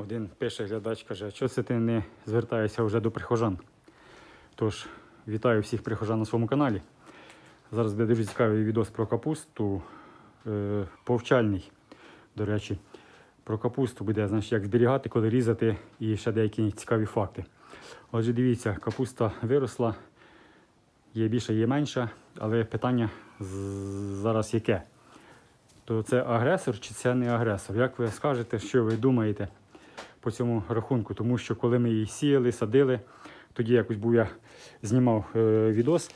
Один пише глядач, каже, а чого це ти не звертаєшся вже до прихожан? Тож, вітаю всіх прихожан на своєму каналі. Зараз буде дуже цікавий відос про капусту. Е, повчальний, до речі, про капусту буде, значить, як зберігати, коли різати і ще деякі цікаві факти. Отже, дивіться, капуста виросла, є більше, є менша, але питання зараз яке? То це агресор чи це не агресор? Як ви скажете, що ви думаєте по цьому рахунку? Тому що коли ми її сіяли, садили, тоді якось був я знімав е, відос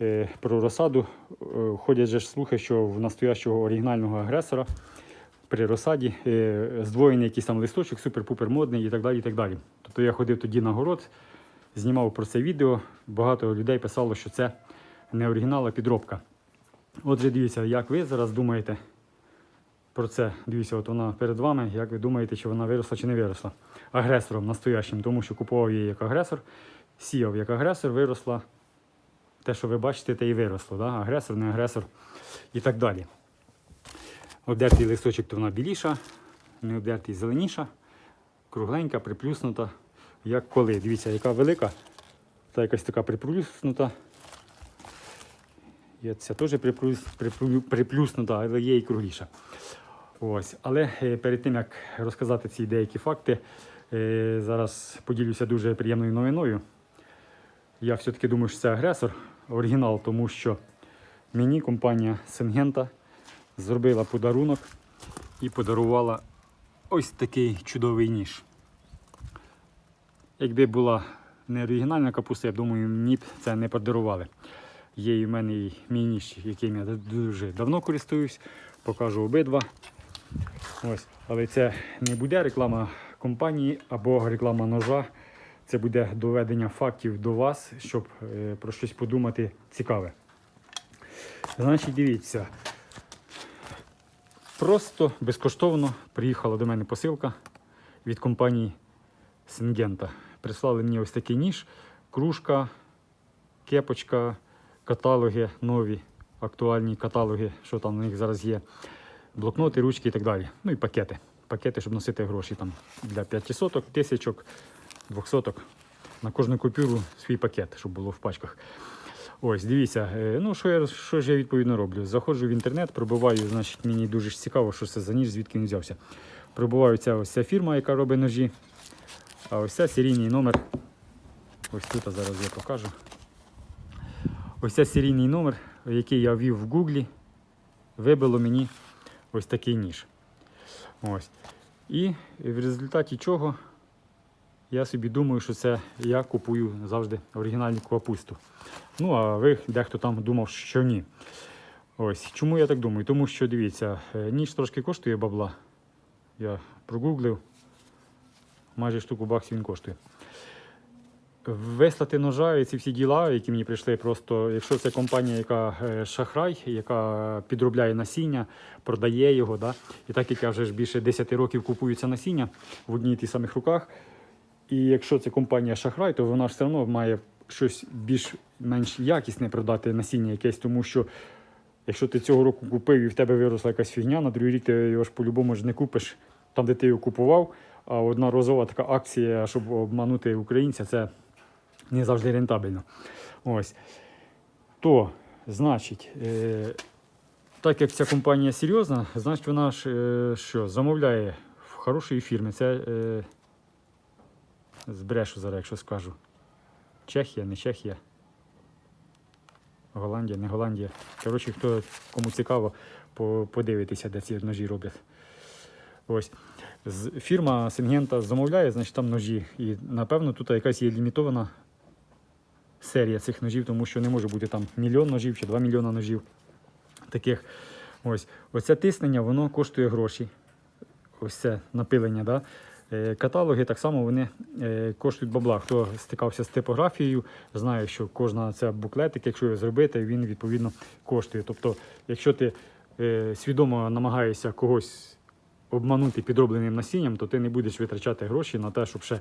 е, про розсаду. Е, ходять же слухи, що в настоящого оригінального агресора при розсаді е, здвоєний якийсь там листочок, супер-пупер модний і так далі. і так далі. Тобто я ходив тоді на город, знімав про це відео. Багато людей писало, що це не оригінал, а підробка. Отже, дивіться, як ви зараз думаєте про це. Дивіться, от вона перед вами. Як ви думаєте, чи вона виросла чи не виросла? Агресором настоящим, тому що купував її як агресор, сіяв як агресор, виросла. Те, що ви бачите, те і виросло. Да? Агресор, не агресор і так далі. Обдертий листочок, то вона біліша, не обдертий зеленіша, кругленька, приплюснута. Як коли. Дивіться, яка велика, та якась така приплюснута. І ця теж приплюс, приплю, приплюснута, але є і кругліша. Ось. Але е, перед тим як розказати ці деякі факти, е, зараз поділюся дуже приємною новиною. Я все-таки думаю, що це агресор, оригінал, тому що мені компанія Сингента зробила подарунок і подарувала ось такий чудовий ніж. Якби була не оригінальна капуста, я думаю, мені б це не подарували. Є в мене і мій ніж, яким я дуже давно користуюсь, покажу обидва. Ось. Але це не буде реклама компанії або реклама ножа. Це буде доведення фактів до вас, щоб е, про щось подумати цікаве. Значить, дивіться. Просто безкоштовно приїхала до мене посилка від компанії Сингента. Прислали мені ось такий ніж, кружка, кепочка, каталоги нові, актуальні каталоги, що там у них зараз є, блокноти, ручки і так далі. Ну і пакети. Пакети, щоб носити гроші там для 500, тисячок, 200. На кожну купюру свій пакет, щоб було в пачках. Ось, дивіться, е, ну що я що ж я відповідно роблю? Заходжу в інтернет, пробиваю, значить, мені дуже цікаво, що це за ніж, звідки він взявся. Пробиваю ця ось ця фірма, яка робить ножі. А ось це серійний номер. Ось тут зараз я покажу. Ось це серійний номер, який я ввів в Гуглі, вибило мені ось такий ніж. Ось. І в результаті чого я собі думаю, що це я купую завжди оригінальну капусту. Ну, а ви дехто там думав, що ні. Ось. Чому я так думаю? Тому що дивіться, е, ніж трошки коштує бабла. Я прогуглив. Майже штуку баксів він коштує. Вислати ножа і ці всі діла, які мені прийшли, просто якщо це компанія, яка е, шахрай, яка підробляє насіння, продає його, да? і так як я вже ж більше 10 років купую це насіння в одній тих самих руках. І якщо це компанія шахрай, то вона ж все одно має щось більш-менш якісне продати насіння якесь, тому що якщо ти цього року купив і в тебе виросла якась фігня, на другий рік ти його ж по-любому ж не купиш там, де ти його купував. А одна розова така акція, щоб обманути українця, це не завжди рентабельно. Ось. То, значить, е, так як ця компанія серйозна, значить вона ж е, що, замовляє в хорошої фірми. Це е, збрешу зараз, якщо скажу. Чехія, не Чехія. Голландія, не Голландія. Коротше, хто кому цікаво, подивитися, де ці ножі роблять. Ось. Фірма Сингента замовляє, значить там ножі. І напевно тут якась є лімітована серія цих ножів, тому що не може бути там мільйон ножів чи 2 мільйона ножів. Таких. Ось. Оце тиснення, воно коштує гроші. Ось це напилення. Да? Е, Каталоги так само вони е, коштують бабла. Хто стикався з типографією, знає, що кожна ця буклетик, якщо його зробити, він відповідно коштує. Тобто, якщо ти е, свідомо намагаєшся когось обманути підробленим насінням, то ти не будеш витрачати гроші на те, щоб ще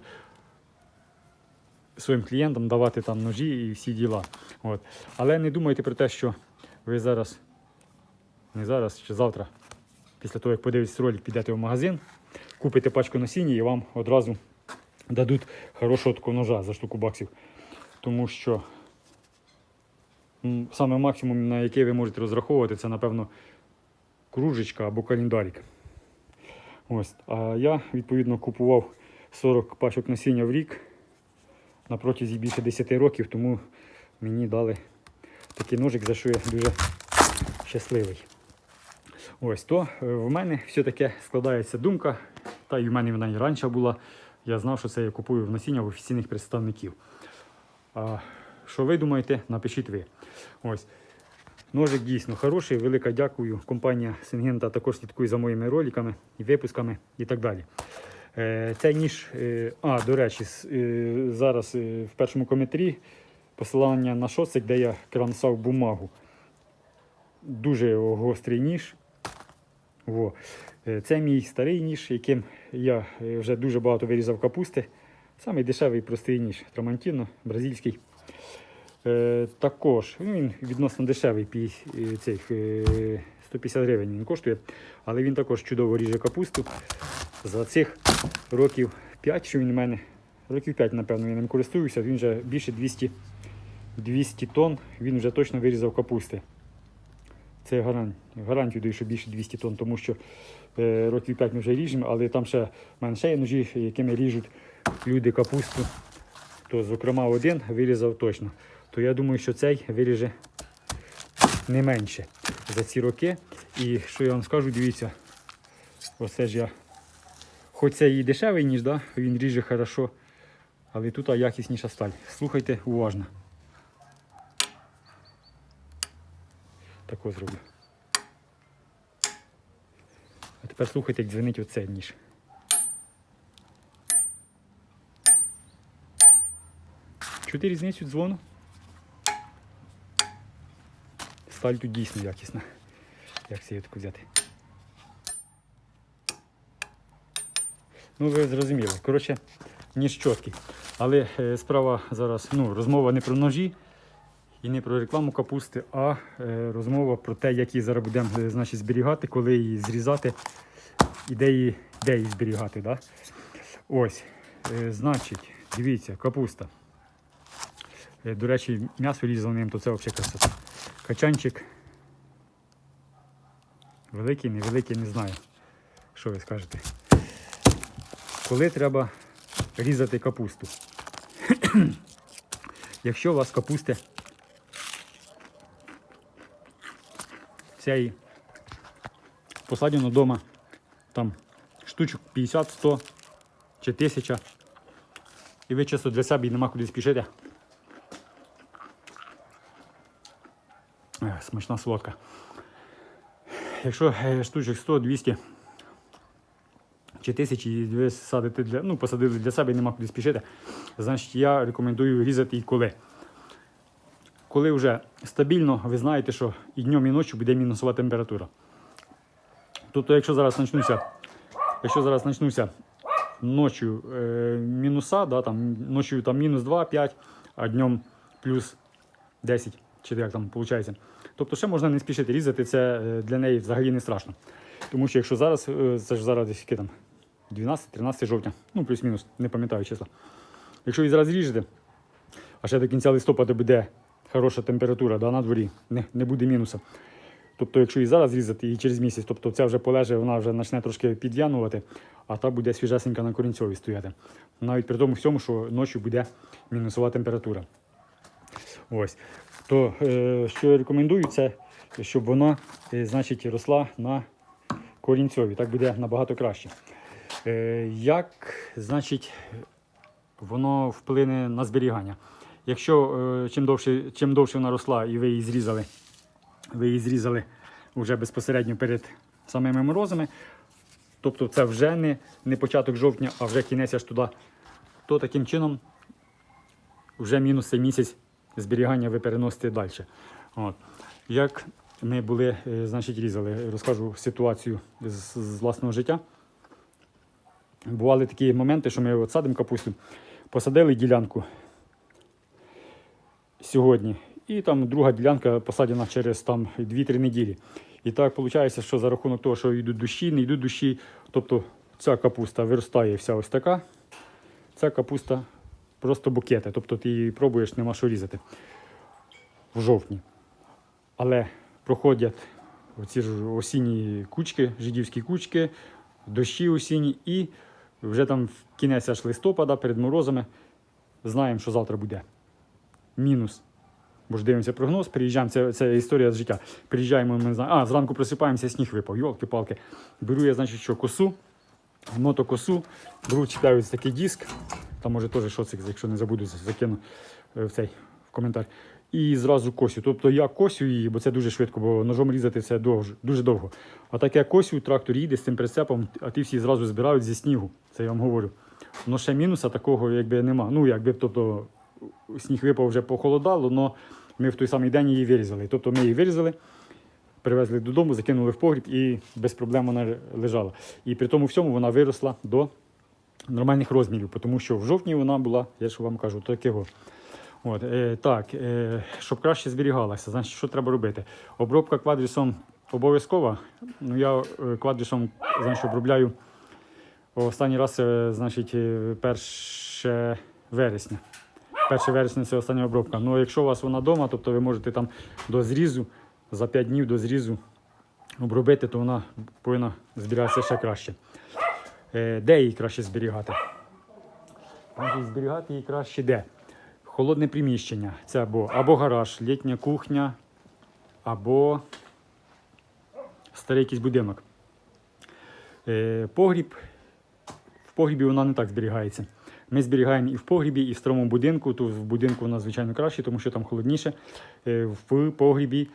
своїм клієнтам давати там ножі і всі діла. От. Але не думайте про те, що ви зараз, не зараз чи завтра, після того, як подивитесь ролик, підете в магазин, купите пачку насіння і вам одразу дадуть хорошого такого ножа за штуку баксів. Тому що саме максимум, на який ви можете розраховувати, це, напевно, кружечка або календарик. Ось. А я, відповідно, купував 40 пачок насіння в рік на протязі більше 10 років, тому мені дали такий ножик, за що я дуже щасливий. Ось то е, в мене все таке складається думка, та й в мене вона і раніше була. Я знав, що це я купую в насіння в офіційних представників. А що ви думаєте, напишіть ви. Ось. Ножик дійсно хороший, велика дякую. Компанія Сингента також слідкує за моїми роликами випусками і так далі. Е, Цей ніж, е, а, до речі, е, зараз в першому коментарі посилання на шоцик, де я крансав бумагу. Дуже гострий ніж. Во. Це мій старий ніж, яким я вже дуже багато вирізав капусти. Самий дешевий простий ніж Трамантіно, бразильський. Е, також ну, він відносно дешевий, е, цих, е, 150 гривень він коштує, але він також чудово ріже капусту. За цих років 5, що він у мене, років 5, напевно, я ним користуюся, він вже більше 200, 200 тонн, він вже точно вирізав капусти. Це гарантію, гарантію даю, що більше 200 тонн, тому що е, років 5 ми вже ріжемо, але там ще ще є ножі, якими ріжуть люди капусту. То, зокрема, один вирізав точно. То я думаю, що цей виріже не менше за ці роки. І що я вам скажу, дивіться, оце ж я. Хоч це і дешевий ніж, да? він ріже хорошо, але тут якісніша сталь. Слухайте уважно. Тако зроблю. А тепер слухайте, як дзвенить оцей ніж. Чути різницю дзвону? Сталь тут дійсно якісна. Як таку взяти? Ну, ви зрозуміли. Коротше, ніж чіткий. Але е, справа зараз, ну, розмова не про ножі і не про рекламу капусти, а е, розмова про те, як її зараз будемо е, значить, зберігати, коли її зрізати і де її, де її зберігати. Да? Ось, е, значить, дивіться, капуста. Е, До речі, м'ясо різаним, то це взагалі красота. Качанчик. Великий, невеликий, не знаю. Що ви скажете? Коли треба різати капусту? Якщо у вас капусти цієї посадено вдома там штучок 50, 100 чи 1000, і ви чисто для себе і нема куди спішити. Смачна солодка. Якщо е, штучок 100, 200 чи 1000 і ви садите для, ну, посадили для себе і нема куди спішити, значить я рекомендую різати і коли. Коли вже стабільно, ви знаєте, що і днем, і ночі буде мінусова температура. Тобто, якщо зараз почнуся, якщо зараз почнуся ночі е, мінуса, да, там, ночі там мінус 2, 5, а днем плюс 10, чи як там виходить. Тобто ще можна не спішити різати, це е, для неї взагалі не страшно. Тому що якщо зараз, е, це ж зараз десь там 12-13 жовтня, ну плюс-мінус, не пам'ятаю числа. Якщо її зараз ріжете, а ще до кінця листопада буде хороша температура да, на дворі, не, не буде мінуса. Тобто, якщо її зараз різати і через місяць, тобто ця вже полеже, вона вже почне трошки підв'янувати, а та буде свіжесенька на корінцьовій стояти. Навіть при тому всьому, що ночі буде мінусова температура. Ось. То е, що я рекомендую, це щоб вона е, значить, росла на корінцьові. Так буде набагато краще. Е, як значить, воно вплине на зберігання? Якщо чим, довше, чим довше вона росла і ви її зрізали, ви її зрізали вже безпосередньо перед самими морозами, тобто це вже не, не початок жовтня, а вже кінець аж туди, то таким чином вже мінус цей місяць зберігання ви переносите далі. От. Як ми були, е, значить, різали, розкажу ситуацію з, з власного життя. Бували такі моменти, що ми от садимо капусту, посадили ділянку сьогодні, і там друга ділянка посадена через там 2-3 неділі. І так виходить, що за рахунок того, що йдуть дощі, не йдуть дощі, тобто ця капуста виростає вся ось така. Ця капуста просто букети. Тобто ти її пробуєш, нема що різати в жовтні. Але проходять оці ж осінні кучки, жидівські кучки, дощі осінні, і вже там в кінець аж листопада перед морозами знаємо, що завтра буде. Мінус. Бо ж дивимося прогноз, приїжджаємо, це, це історія з життя. Приїжджаємо, ми знаємо, а зранку просипаємося, сніг випав. Йолки-палки. Беру я, значить, що косу, мотокосу, беру, чіпляю такий диск, там може теж шоцик, якщо не забуду, закину е, в цей в коментар. І зразу косю. Тобто я косю її, бо це дуже швидко, бо ножом різати це довж, дуже довго. А так я косю, трактор їде з цим прицепом, а ті всі зразу збирають зі снігу. Це я вам говорю. Ну ще мінуса такого якби нема. Ну, якби тобто сніг випав вже похолодало, але ми в той самий день її вирізали. Тобто ми її вирізали, привезли додому, закинули в погріб і без проблем вона лежала. І при тому всьому вона виросла до нормальних розмірів, тому що в жовтні вона була, я ж вам кажу, такого. От, е, так, е, щоб краще зберігалася, значить, що треба робити? Обробка квадрісом обов'язкова. Ну, я е, квадрісом значить, обробляю останній раз, е, значить, е, 1 вересня. 1 вересня це остання обробка. Ну, якщо у вас вона вдома, тобто ви можете там до зрізу, за 5 днів до зрізу обробити, то вона повинна зберігатися ще краще. Е, де її краще зберігати? Значить, зберігати її краще де? Холодне приміщення. Це або, або гараж, літня кухня, або старий якийсь будинок. Е, погріб. В погрібі вона не так зберігається. Ми зберігаємо і в погрібі, і в старому будинку. То в будинку вона, звичайно, краще, тому що там холодніше. Е, в погрібі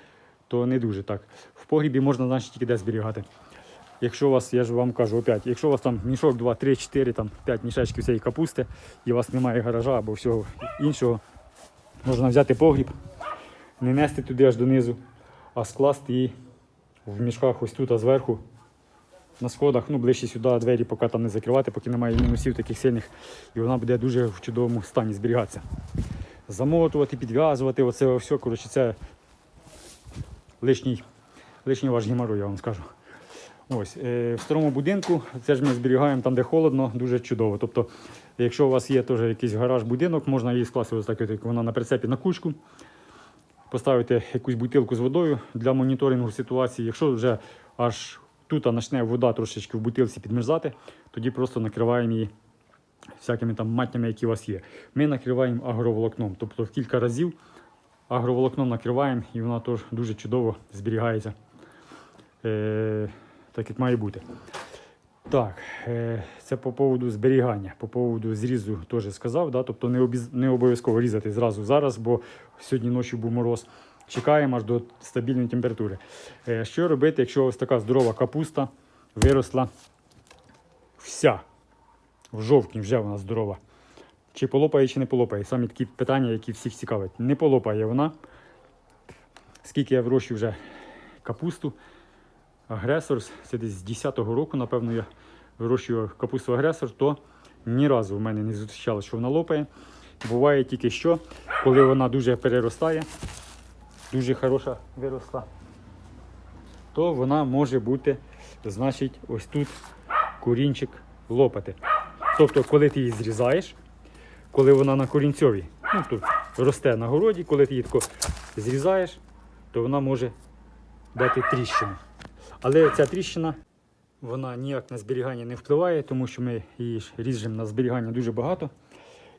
то не дуже так. В погрібі можна, значить, тільки де зберігати. Якщо у вас, я ж вам кажу опять, якщо у вас там мішок 2, 3, 4, там 5 мішечків цієї капусти, і у вас немає гаража або всього іншого, можна взяти погріб, не нести туди аж донизу, а скласти її в мішках ось тут, а зверху, на сходах, ну ближче сюди двері, поки там не закривати, поки немає мінусів таких сильних, і вона буде дуже в чудовому стані зберігатися. Замотувати, підв'язувати, оце все, коротше, це лишній, лишній ваш геморрой, я вам скажу. Ось, е, в старому будинку це ж ми зберігаємо там, де холодно, дуже чудово. Тобто, якщо у вас є теж якийсь гараж-будинок, можна її скласти ось так, як вона на прицепі на кучку, поставити якусь бутилку з водою для моніторингу ситуації. Якщо вже аж тут почне вода трошечки в бутилці підмерзати, тоді просто накриваємо її всякими там матнями, які у вас є. Ми накриваємо агроволокном, тобто в кілька разів агроволокном накриваємо і вона теж дуже чудово зберігається. Так як має бути. Так, е, це по поводу зберігання, по поводу зрізу теж сказав. Да? Тобто не, обіз... не обов'язково різати зразу зараз, бо сьогодні ночі був мороз. Чекаємо аж до стабільної температури. Е, Що робити, якщо ось така здорова капуста виросла вся в жовтні, вже вона здорова. Чи полопає, чи не полопає? Самі такі питання, які всіх цікавлять. Не полопає вона. Скільки я вирощую вже капусту агресор, це десь з 10-го року, напевно, я вирощую капусту агресор, то ні разу в мене не зустрічалося, що вона лопає. Буває тільки що, коли вона дуже переростає, дуже хороша виросла, то вона може бути, значить, ось тут корінчик лопати. Тобто, коли ти її зрізаєш, коли вона на корінцьовій, ну тут росте на городі, коли ти її тако зрізаєш, то вона може дати тріщину. Але ця тріщина вона ніяк на зберігання не впливає, тому що ми її ріжемо на зберігання дуже багато.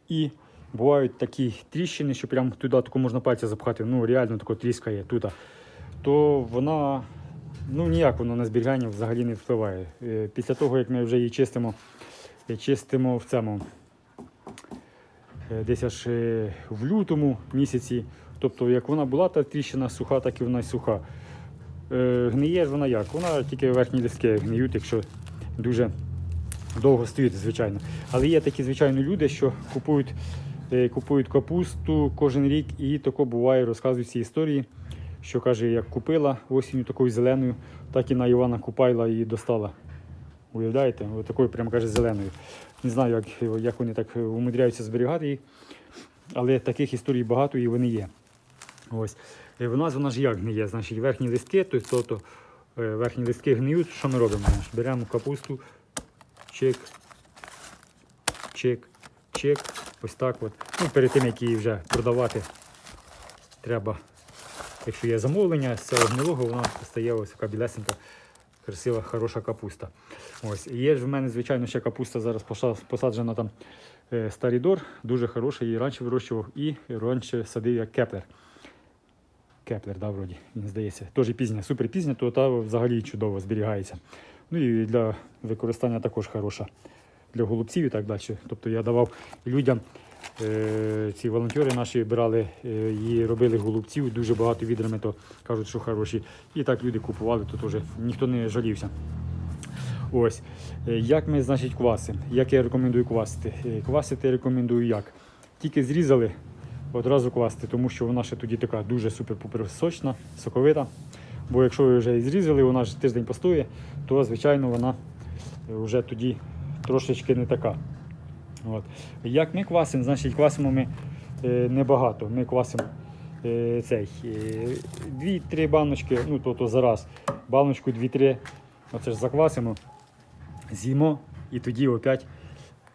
І бувають такі тріщини, що прямо туди тако можна пальця запхати, ну реально тако тріскає тут. То вона ну ніяк воно на зберігання взагалі не впливає. Е, Після того, як ми вже її чистимо, е, чистимо в цьому е, десь аж в лютому місяці. Тобто, як вона була та тріщина суха, так і вона й суха. Е, Гниє ж вона як? Вона тільки верхні листки гниють, якщо дуже довго стоїть, звичайно. Але є такі, звичайно, люди, що купують, е, купують капусту кожен рік і тако буває, розказують ці історії, що каже, як купила осінню такою зеленою, так і на Івана Купайла її достала. Уявляєте? Ось такою прямо каже зеленою. Не знаю, як, як вони так умудряються зберігати її, але таких історій багато і вони є. Ось. В нас вона ж як гниє, значить верхні листки, тобто, то, е, верхні листки гниють, що ми робимо? Беремо капусту, чик, чик, чик. Ось так от. Ну, перед тим, як її вже продавати, треба, якщо є замовлення, з цього гнилого вона стає ось така білесенька, красива, хороша капуста. Ось. Є ж в мене, звичайно, ще капуста зараз посаджена там е, старий дор, дуже хороша, її раніше вирощував і раніше садив як кеплер. Кеплер, да, вроді, він здається. Теж пізня, супер пізня, то та взагалі чудово зберігається. Ну і для використання також хороша для голубців і так далі. Тобто я давав людям, е, ці волонтери наші брали е, і робили голубців, дуже багато відрами, то кажуть, що хороші. І так люди купували, то теж ніхто не жалівся. Ось. Е, Як ми, значить, квасимо? Як я рекомендую квасити? Е, Квасити рекомендую як? Тільки зрізали, одразу квасити, тому що вона ще тоді така дуже супер-пупер сочна, соковита. Бо якщо ви вже і зрізали, вона ж тиждень постоє, то звичайно вона вже тоді трошечки не така. От. Як ми квасимо, значить квасимо ми е, небагато. Ми квасимо е, цей, е, 2-3 баночки, ну то, то зараз, баночку 2-3, оце ж заквасимо, з'їмо і тоді опять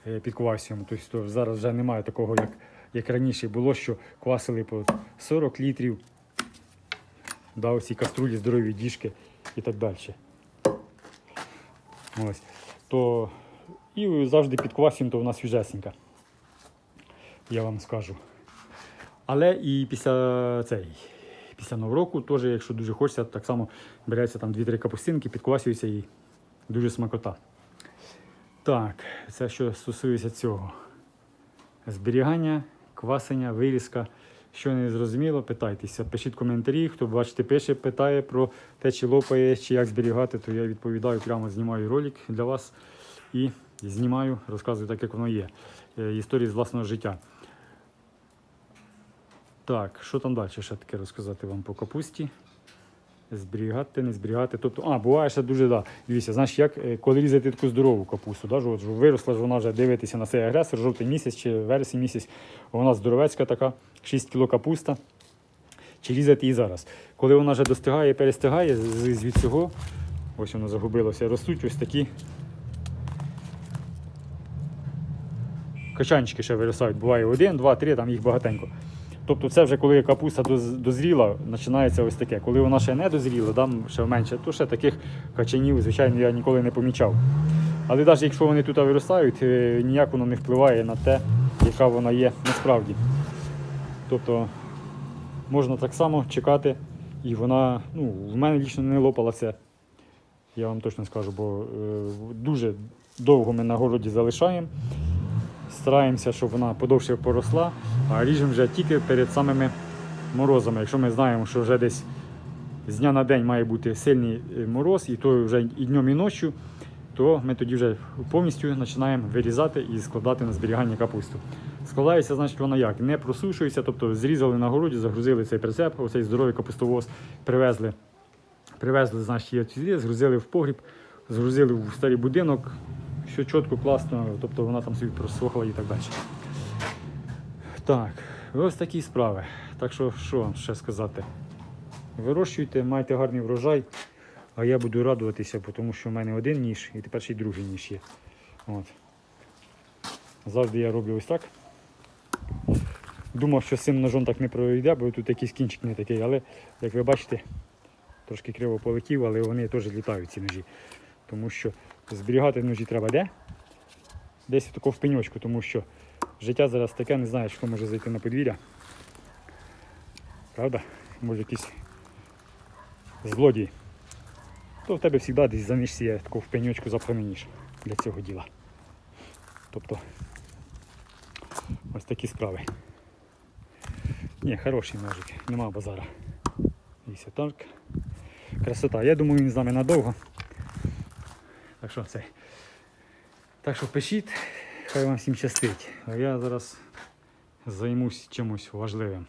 е, підквасюємо. Тобто зараз вже немає такого, як, як раніше було, що квасили по 40 літрів, да, оці каструлі, здорові діжки і так далі. Ось. То і завжди підквасюємо, то в нас свіжесенька. Я вам скажу. Але і після цей, після нового року, теж, якщо дуже хочеться, так само береться там 2-3 капустинки, підквасюється і дуже смакота. Так, це що стосується цього. Зберігання, квасення, вирізка. Що не зрозуміло, питайтеся, пишіть коментарі. Хто бачите, пише, питає про те, чи лопає, чи як зберігати, то я відповідаю, прямо знімаю ролик для вас і знімаю, розказую так, як воно є. Е, Історії з власного життя. Так, що там далі ще таке розказати вам по капусті? Зберігати, не зберігати. Тобто, а, буває ще дуже, да. Дивіться, знаєш, як е, коли різати таку здорову капусту, да, от, виросла ж вона вже дивитися на цей агресор, жовтий місяць чи вересень місяць, вона здоровецька така, 6 кг капуста. Чи різати її зараз. Коли вона вже достигає, перестигає, з, з цього, ось воно загубилося, ростуть ось такі качанчики ще виростають. Буває один, два, три, там їх багатенько. Тобто це вже коли капуста дозріла, починається ось таке. Коли вона ще не дозріла, там ще менше, то ще таких качанів, звичайно, я ніколи не помічав. Але навіть якщо вони тут виростають, е, ніяк воно не впливає на те, яка вона є насправді. Тобто можна так само чекати, і вона, ну, в мене лічно не лопала це. Я вам точно скажу, бо е, дуже довго ми на городі залишаємо. Стараємося, щоб вона подовше поросла, а ріжемо вже тільки перед самими морозами. Якщо ми знаємо, що вже десь з дня на день має бути сильний е, мороз, і то вже і днем, і ночі, то ми тоді вже повністю починаємо вирізати і складати на зберігання капусту. Складається, значить, вона як? Не просушується, тобто зрізали на городі, загрузили цей прицеп, оцей здоровий капустовоз, привезли, привезли, значить, її сюди, згрузили в погріб, згрузили в старий будинок, все чітко, класно, тобто вона там собі просохла і так далі. Так, ось такі справи. Так що, що вам ще сказати? Вирощуйте, майте гарний врожай, а я буду радуватися, тому що в мене один ніж і тепер ще й другий ніж є. От. Завжди я роблю ось так. Думав, що з цим ножом так не пройде, бо тут якийсь кінчик не такий, але як ви бачите, трошки криво полетів, але вони теж літають ці ножі. Тому що зберігати ножі треба де? Десь тако в пеньочку, тому що життя зараз таке, не знаєш, хто може зайти на подвір'я. Правда? Може якийсь злодій. То в тебе завжди десь за ніж є тако в пеньочку запханий для цього діла. Тобто ось такі справи. Ні, хороший ножик, нема базара. Дивіться, так. Красота. Я думаю, він з нами надовго. Так що це. Так що пишіть, хай вам всім щастить. А я зараз займусь чимось важливим.